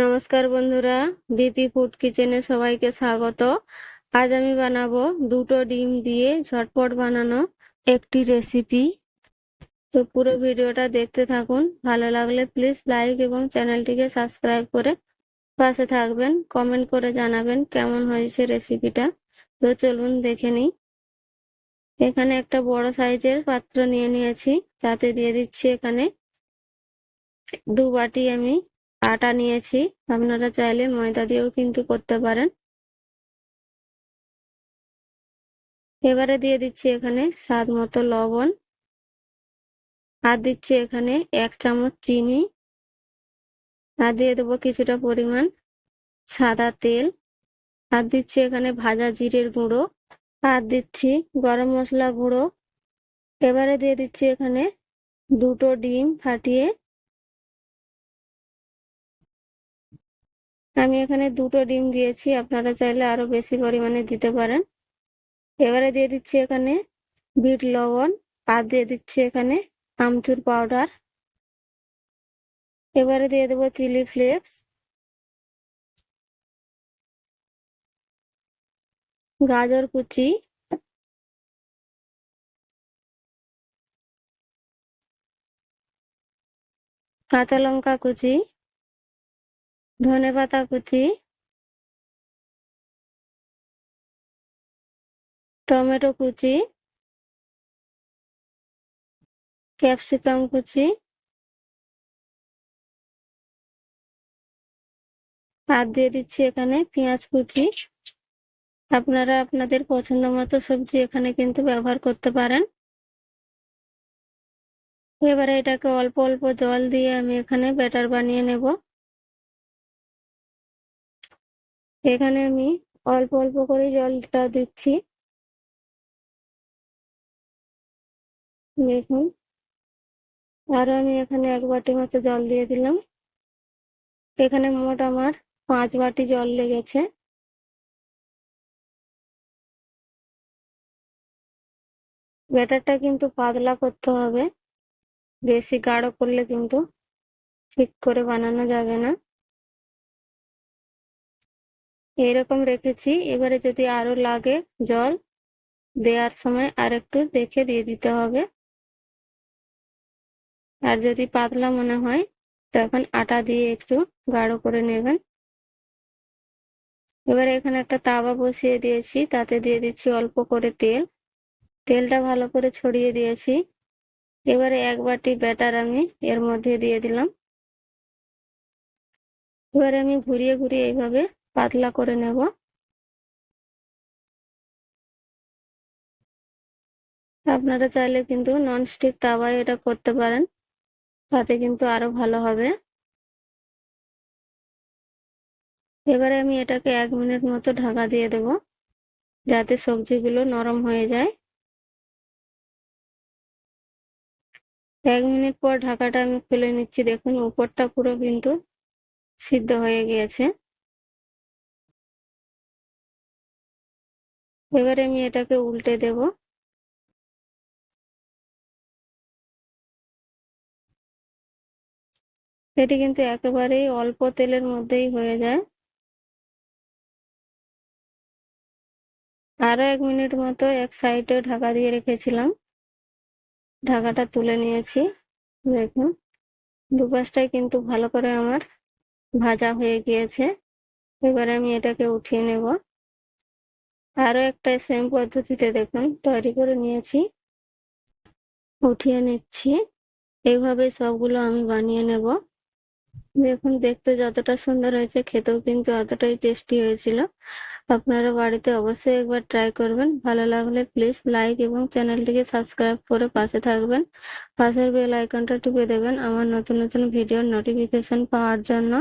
নমস্কার বন্ধুরা BP food কিচেনে সবাইকে স্বাগত। আজ আমি বানাবো দুটো ডিম দিয়ে ঝটপট বানানো একটি রেসিপি তো পুরো ভিডিওটা দেখতে থাকুন, ভালো লাগলে প্লিজ লাইক এবং চ্যানেলটিকে সাবস্ক্রাইব করে পাশে থাকবেন কমেন্ট করে জানাবেন কেমন হয়েছে রেসিপিটা তো চলুন দেখে নিই। এখানে একটা বড় সাইজের পাত্র নিয়ে নিয়েছি, তাতে দিয়ে দিচ্ছি এখানে দু বাটি আমি আটা নিয়েছি। আপনারা চাইলে ময়দা দিয়েও কিন্তু করতে পারেন। এবারে দিয়ে দিচ্ছি এখানে স্বাদ মতো লবণ। আর দিচ্ছি এখানে এক চামচ চিনি। আর দিয়ে দেবো কিছুটা পরিমাণ সাদা তেল। আর দিচ্ছি এখানে ভাজা জিরের গুঁড়ো। আর দিচ্ছি গরম মশলা গুঁড়ো। এবারে দিয়ে দিচ্ছি এখানে দুটো ডিম ফাটিয়ে আমি এখানে দুটো ডিম দিয়েছি, আপনারা চাইলে আরও বেশি পরিমাণে দিতে পারেন। এবারে দিয়ে দিচ্ছি এখানে বিট লবণ, আর দিয়ে দিচ্ছি এখানে আমচুর পাউডার। এবারে দিয়ে দেবো চিলি ফ্লেক্স। গাজর কুচি। কাঁচা লঙ্কা কুচি। ধনে পাতা কুচি টমেটো কুচি। ক্যাপসিকাম কুচি। আর দিয়ে দিচ্ছি এখানে, পেঁয়াজ কুচি। আপনারা আপনাদের পছন্দ মতো সবজি এখানে কিন্তু ব্যবহার করতে পারেন। এবারে এটাকে অল্প অল্প জল দিয়ে আমি এখানে ব্যাটার বানিয়ে নেব। এখানে আমি অল্প অল্প করে জলটা দিচ্ছি। দেখুন। আরও আমি এখানে এক বাটি মতো জল দিয়ে দিলাম। এখানে মোট আমার পাঁচ বাটি জল লেগেছে। ব্যাটারটা কিন্তু পাতলা করতে হবে। বেশি গাঢ় করলে কিন্তু ঠিক করে বানানো যাবে না। এইরকম রেখেছি। এবারে যদি আরও লাগে জল দেওয়ার সময় আর একটু দেখে দিয়ে দিতে হবে। আর যদি পাতলা মনে হয়, তখন আটা দিয়ে একটু গাঢ় করে নেবেন। এবারে এখানে একটা তাওয়া বসিয়ে দিয়েছি, তাতে দিয়ে দিচ্ছি অল্প করে তেল। তেলটা ভালো করে ছড়িয়ে দিয়েছি। এবারে এক বাটি ব্যাটার আমি এর মধ্যে দিয়ে দিলাম। এবারে আমি ঘুরিয়ে ঘুরিয়ে এইভাবে পাতলা করে নেব। আপনারা চাইলে কিন্তু ননস্টিক তাওয়ায় এটা করতে পারেন, তাতে কিন্তু আরও ভালো হবে। এবারে আমি এটাকে এক মিনিট মতো ঢাকা দিয়ে দেব, যাতে সবজিগুলো নরম হয়ে যায়। এক মিনিট পর ঢাকাটা আমি খুলে নিচ্ছি, দেখুন উপরটা পুরো কিন্তু সিদ্ধ হয়ে গিয়েছে। এবারে আমি এটাকে উল্টে দেব। এটি কিন্তু একেবারেই অল্প তেলের মধ্যেই হয়ে যায়। আরও এক মিনিট মতো এক সাইডে ঢাকা দিয়ে রেখেছিলাম। ঢাকাটা তুলে নিয়েছি, দেখুন। দুপাশটাই কিন্তু ভালো করে আমার ভাজা হয়ে গিয়েছে। এবারে আমি এটাকে উঠিয়ে নেব। আরও একটা সেম পদ্ধতিতে দেখুন, তৈরি করে নিয়েছি। উঠিয়ে নিচ্ছি। এইভাবে সবগুলো আমি বানিয়ে নেব। দেখুন, দেখতে যতটা সুন্দর হয়েছে, খেতেও কিন্তু অতটাই টেস্টি হয়েছিল। আপনারা বাড়িতে অবশ্যই একবার ট্রাই করবেন। ভালো লাগলে প্লিজ লাইক এবং চ্যানেলটিকে সাবস্ক্রাইব করে পাশে থাকবেন। পাশের বেল আইকনটা টিপে দেবেন আমার নতুন নতুন ভিডিওর নোটিফিকেশন পাওয়ার জন্য।